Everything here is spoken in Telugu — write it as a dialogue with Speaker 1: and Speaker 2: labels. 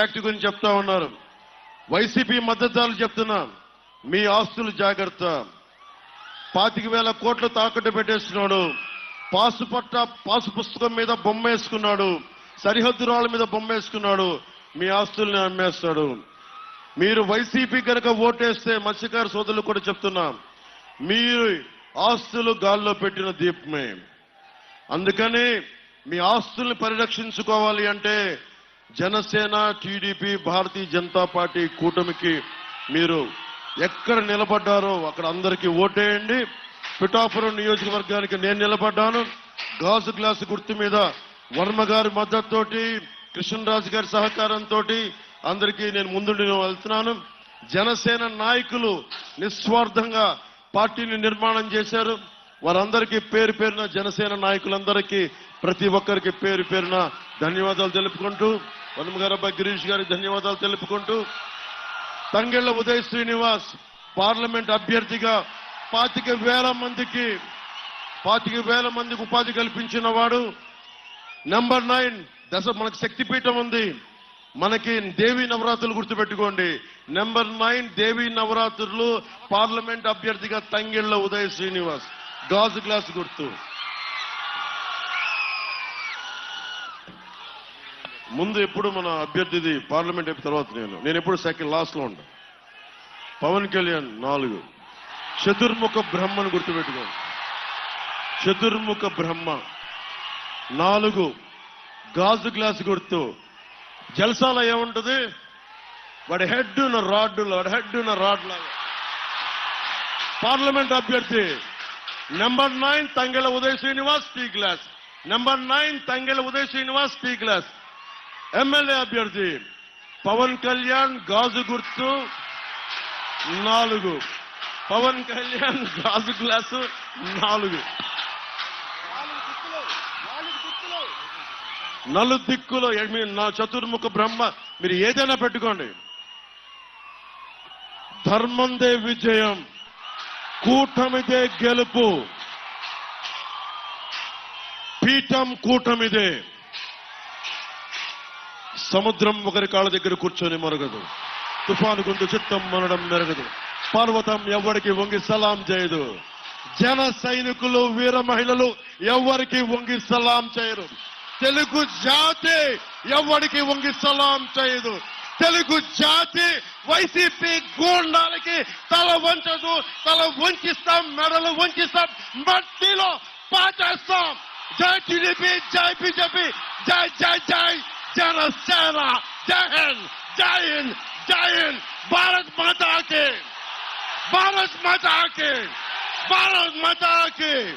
Speaker 1: యాక్ట్ గురించి చెప్తా ఉన్నారు. వైసీపీ మద్దతుదారులు చెప్తున్నా మీ ఆస్తులు జాగ్రత్త. పాతిక వేల కోట్లు తాకట్టు పెట్టేస్తున్నాడు. పాసు పట్ట పాసు పుస్తకం మీద బొమ్మ వేసుకున్నాడు. సరిహద్దు రాళ్ళ మీద బొమ్మ వేసుకున్నాడు. మీ ఆస్తుల్ని అమ్మేస్తాడు. మీరు వైసీపీ కనుక ఓటేస్తే మత్స్యకార సోదరులు కూడా చెప్తున్నా మీరు ఆస్తులు గాల్లో పెట్టిన దీపమే. అందుకని మీ ఆస్తుల్ని పరిరక్షించుకోవాలి అంటే జనసేన టీడీపీ భారతీయ జనతా పార్టీ కూటమికి మీరు ఎక్కడ నిలబడ్డారో అక్కడ అందరికీ ఓటేయండి. పిఠాపురం నియోజకవర్గానికి నేను నిలబడ్డాను. గాజు గ్లాసు గుర్తు మీద వర్మ గారి మద్దతుతోటి కృష్ణరాజు గారి సహకారంతో అందరికీ నేను ముందుండి వెళ్తున్నాను. జనసేన నాయకులు నిస్వార్థంగా పార్టీని నిర్మాణం చేశారు. వారందరికీ పేరు పేరున జనసేన నాయకులందరికీ ప్రతి ఒక్కరికి పేరు పేరున ధన్యవాదాలు తెలుపుకుంటూ వనమ గిరీష్ గారికి ధన్యవాదాలు తెలుపుకుంటూ తంగెళ్ళ ఉదయ్ శ్రీనివాస్ పార్లమెంట్ అభ్యర్థిగా పాతిక వేల మందికి పాతిక వేల మందికి ఉపాధి కల్పించిన వాడు. నెంబర్ నైన్ దశ మనకు శక్తిపీఠం ఉంది. మనకి దేవీ నవరాత్రులు గుర్తుపెట్టుకోండి. నెంబర్ నైన్ దేవీ నవరాత్రులు పార్లమెంట్ అభ్యర్థిగా తంగిళ్ళ ఉదయ్ శ్రీనివాస్. గాజు గ్లాస్ గుర్తు. ముందు ఎప్పుడు మన అభ్యర్థిది పార్లమెంట్ అయిపోయిన తర్వాత నేను. నేను ఎప్పుడు సెకండ్ లాస్ట్లో ఉంటాను పవన్ కళ్యాణ్ నాలుగు. చతుర్ముఖ బ్రహ్మను గుర్తుపెట్టుకోండి. చతుర్ముఖ బ్రహ్మ. నాలుగు గాజు గ్లాస్ గుర్తు. జల్సాలో ఏముంటుంది? వాడి హెడ్ ఉన్న రాడ్డు వాడి హెడ్ ఉన్న రాడ్ లాగా పార్లమెంట్ అభ్యర్థి. Number nine Tangella Uday Srinivas tea glass. Number nine Tangella Uday Srinivas tea glass. MLA అభ్యర్థి పవన్ కళ్యాణ్ గాజు గుర్తు నాలుగు. పవన్ కళ్యాణ్ గాజు గ్లాసు నాలుగు. నలు దిక్కులో మీ నా చతుర్ముఖ బ్రహ్మ. మీరు ఏదైనా పెట్టుకోండి. ధర్మందే విజయం కూటమిదే గెలుపు. పీఠం కూటమిదే. సముద్రం ఒకరి కాళ్ళ దగ్గర కూర్చొని మరగదు. తుఫాను గుండు చిత్తం మనడం మెరగదు. పర్వతం ఎవరికి వంగి సలాం చేయదు. జన సైనికులు వీర మహిళలు ఎవరికి వంగి సలాం చేయరు. తెలుగు జాతి ఎవరికి వంగి సలాం చేయదు. తెలుగు జాతి వైసీపీ గూండాలకి తల వంచదు. తల వంచిస్తాం మెడలు వంచిస్తాం మట్టిలో పాచేస్తాం. జై టీడీపీ జై బీజేపీ జై జై జై.
Speaker 2: جرى السارع دهن داين داين بارد مدعكي بارد مدعكي بارد مدعكي